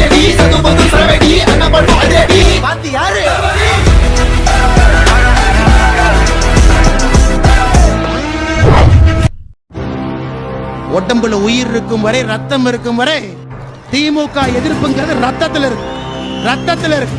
சது பந்து சரவெடி பாத்தி யாரு? உடம்புல உயிர் இருக்கும் வரை ரத்தம் இருக்கும் வரை திமுக எதிர்ப்புங்கிறது ரத்தத்துல இருக்கு ரத்தத்துல இருக்கு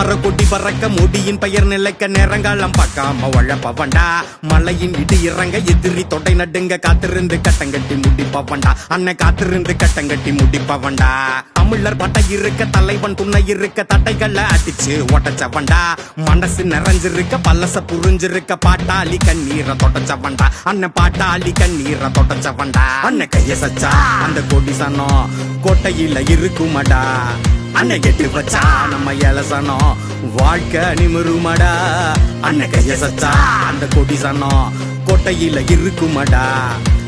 தாமர கொடி பறக்க முடியின் பெயர் நிலைக்க நேரங்காலம் பார்க்காம உழப்பவண்டா மலையின் இடி இறங்க எதிரி தொடை நடுங்க காத்திருந்து கட்டங்கட்டி முடிப்பவண்டா அண்ணன் காத்திருந்து கட்டங்கட்டி முடிப்பவண்டா தமிழர் பட்டை இருக்க தலைவன் துணை இருக்க தட்டைகளை அடிச்சு ஒட்டச்சவண்டா. மனசு நிறைஞ்சிருக்க பல்லச புரிஞ்சிருக்க பாட்டாளி கண்ணீரை தொடச்சவண்டா அண்ணன் பாட்டாளி கண்ணீரை தொடச்சவண்டா அண்ணன் கைய சச்சா அந்த கொடி சனம் கோட்டையில இருக்குமடா. அண்ணன் கெட்டு வச்சா நம்ம இலசனம் வாழ்க்கை நிமிருமடா. அண்ணன் கைய சச்சா அந்த கொடி சனம் கோட்டையில இருக்குமடா.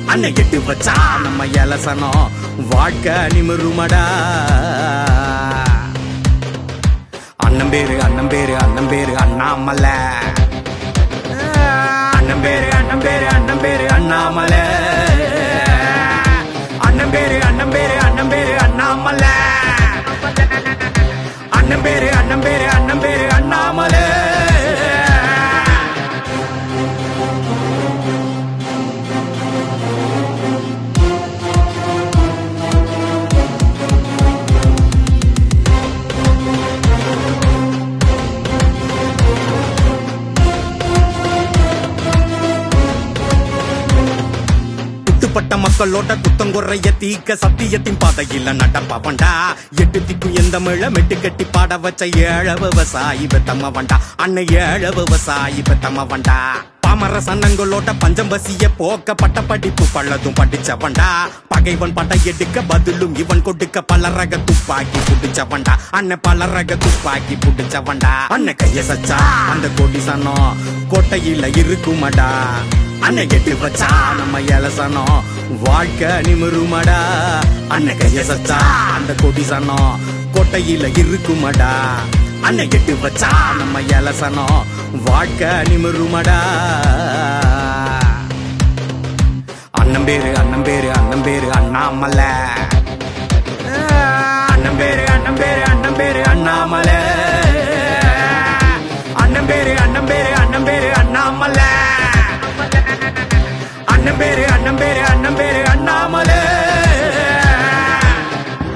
அன்னை கெட்டு வச்சா நம்ம இலசனம் வாழ்க்கை நிமிருமடா. அண்ணன் பேரு அண்ணன் பேரு அண்ணன் பேரு அண்ணாமலை. அண்ணன் பேரு அண்ணன் பேரு அண்ணன் பேரு அண்ணாமலை. பாடுபட்ட மக்களோட குத்தங்குறைய தீக்க சத்தியத்தின் பாதையில நடப்பவன்டா எட்டு திக்கும் எந்த மிழ மெட்டு கட்டி பாட வச்ச ஏழ விவசாயி பெத்தம்மவன்டா அன்னை ஏழ விவசாயி பெத்தம்மவன்டா பாமர சன்னங்களோட பஞ்சம் பசிய போக்க பட்ட படிப்பு பள்ளதும் படிச்சவன்டா பகைவன் பட்டை எடுக்க பதிலும் இவன் கொடுக்க பல ரக துப்பாக்கி புடிச்சவன்டா அண்ணன் பல ரக துப்பாக்கி புடிச்சவன்டா அண்ணன் கைய சச்சா அந்த கொடி சனம் கோட்டையில இருக்குமடா. அண்ணன் கெட்டு வச்சா நம்ம இலசனம் வாழ்க்கை நிமிருமடா. அண்ணன் கைய சச்சா அந்த கொடி சனம் கொட்டையில இருக்குமடா. அண்ணன் கெட்டு வச்சா நம்ம இலசனம் வாழ்க்கை நிமிருமடா. அண்ணன் பேரு அண்ணன் பேரு அண்ணன் பேரு அண்ணாமலை. அண்ணன் பேரு அண்ணன் பேரு அண்ணன் பேரு அண்ணாமலை.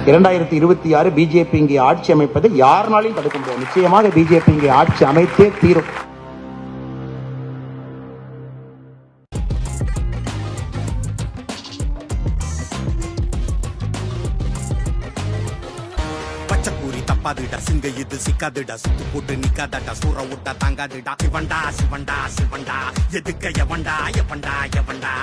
இரண்டாயிரத்தி இருபத்தி ஆறு பிஜேபி இங்கே ஆட்சி அமைப்பதை யாருனாலையும் தடுக்க முடியாது நிச்சயமாக பிஜேபி இங்கே ஆட்சி அமைத்தே தீரும். தப்பாதுடா சிங்க இது சிக்காதுடா சுத்து போட்டு நிக்காதடா சூற விட்டா தாங்காதுடா. சிவண்டா சிவண்டா சிவண்டா எதுக்க எவண்டா எவண்டா எவண்டா